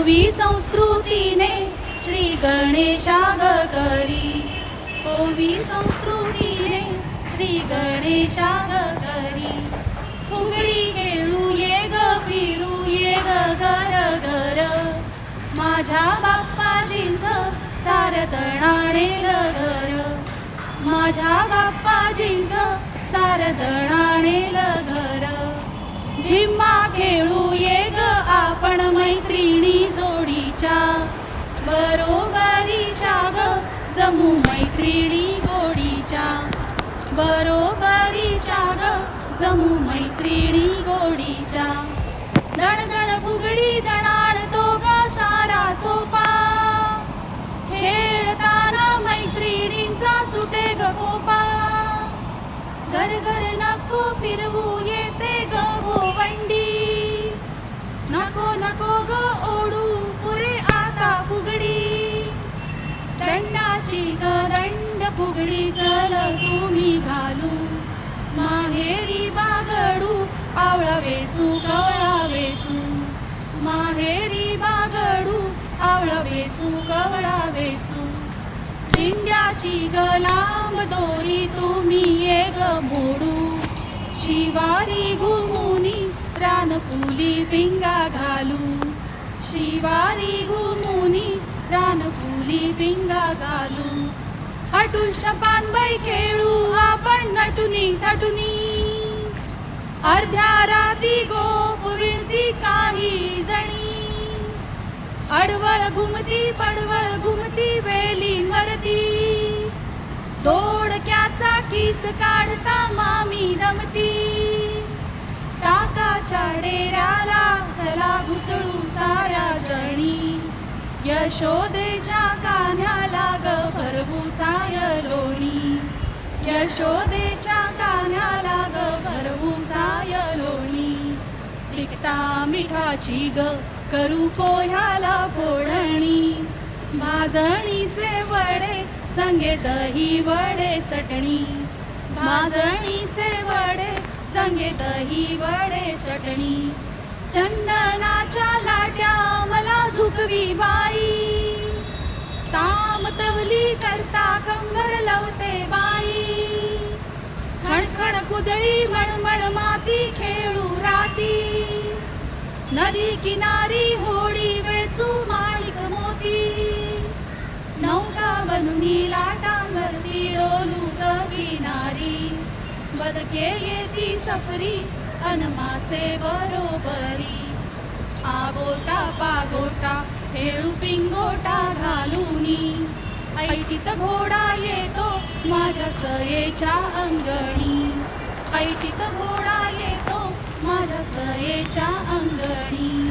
ओवी संस्कृतीने श्री गणेशाग करी ओवी संस्कृतीने श्री गणेशाग करी फुगडी खेळू ये ग फिरू ये ग घर घर. माझ्या बाप्पाजींचं सारदणाणेल घर. माझ्या बाप्पाजींचं सारदणाणेल घर. झिम्मा खेळू ये जमू मैत्रिणी गोडीच्या. बरोबरीच्या ग जमू मैत्रिणी गोडीच्या. दणदण फुगडी दणाणतो ग सारा सोपा खेळताना मैत्रिणींचा सुटे ग कोपा. घर घर नको फिरवू येते ग हो वंडी. फुगडी चल तुम्ही घालू माहेरी बागडू आवळा वेचू कवळा वेचू माहेरी बागडू आवळा वेचू कवळा वेचू दिंड्याची गलाम दोरी तुम्ही ये ग मोडू. शिवारी घुमुनी रानपुली पिंगा घालू. शिवारी घुमुनी रानपुली पिंगा घालू. हटून पानबाई खेळू आपण नटुनी थटुनी. अर्ध्या राती गोप विणती काही जणी. अडवळ घुमती पडवळ घुमती वेली मरती. दोडक्याचा किस काढता मामी दमती. टाकाच्या डेऱ्याला चला घुसळू साऱ्या जणी. यशोदेच्या कान सायलोणी यशोदेच्या कान्याला ग भरवू साय लोणी. मिठाची ग करू पोह्याला फोडणी. भाजणीचे वडे संगे दही वडे चटणी. भाजणीचे वडे संगे दही वडे चटणी. चंदनाच्या लाट्या मला झुकवी बाई. ताम तवली करता कंबर लावते बाई. खणखण कुदळी मणमण माती खेळू राती. नदी किनारी होडी वेचू माणिक मोती. नौका बनूनी लाटांवरती डोलू किनारी बदके येती सफरी अनमासे बरोबरी. आगोटा पागोटा खेळू पिंगोटा ऐटीत घोडा येतो माझ्या सयेच्या अंगणी. ऐचित घोडा येतो माझ्या सयेच्या अंगणी.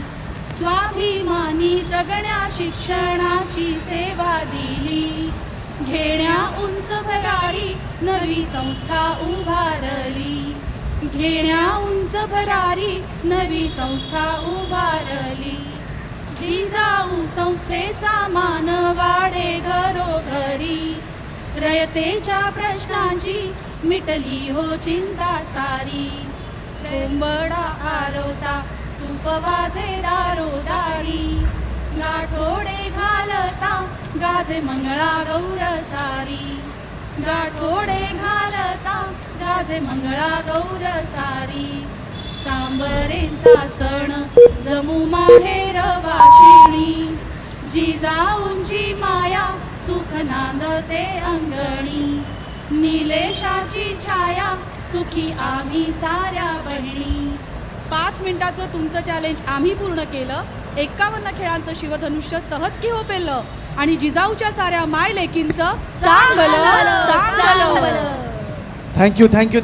स्वाभिमानी जगण्या शिक्षणाची सेवा दिली. घेण्या उंच भरारी नवी संस्था उभारली. घेण्या उंच भरारी नवी संस्था उभारली. जिजाऊ संस्थेचा मान वाढे घरोघरी. रयतेच्या प्रश्नांची मिटली हो चिंता सारी कोंबडा आरवता सुपवाजे दारोदारी. गाठोडे घालता गाजे मंगळा गौर सारी गाठोडे घालता गाजे मंगळा गौर सारी सांबरेचा सण जमू माहेर वाशिणी. जिजाऊंची माया सुख नांदते अंगणी. निलेशाची छाया सुखी आम्ही साऱ्या बहिणी. पाच मिनिटाचं तुमचं चॅलेंज आम्ही पूर्ण केलं. एकावन्न खेळांचं शिवधनुष्य सहज की हो पेललं. आणि जिजाऊच्या साऱ्या माय लेकींचं चांगलं चांगलं. Thank you thank you thank you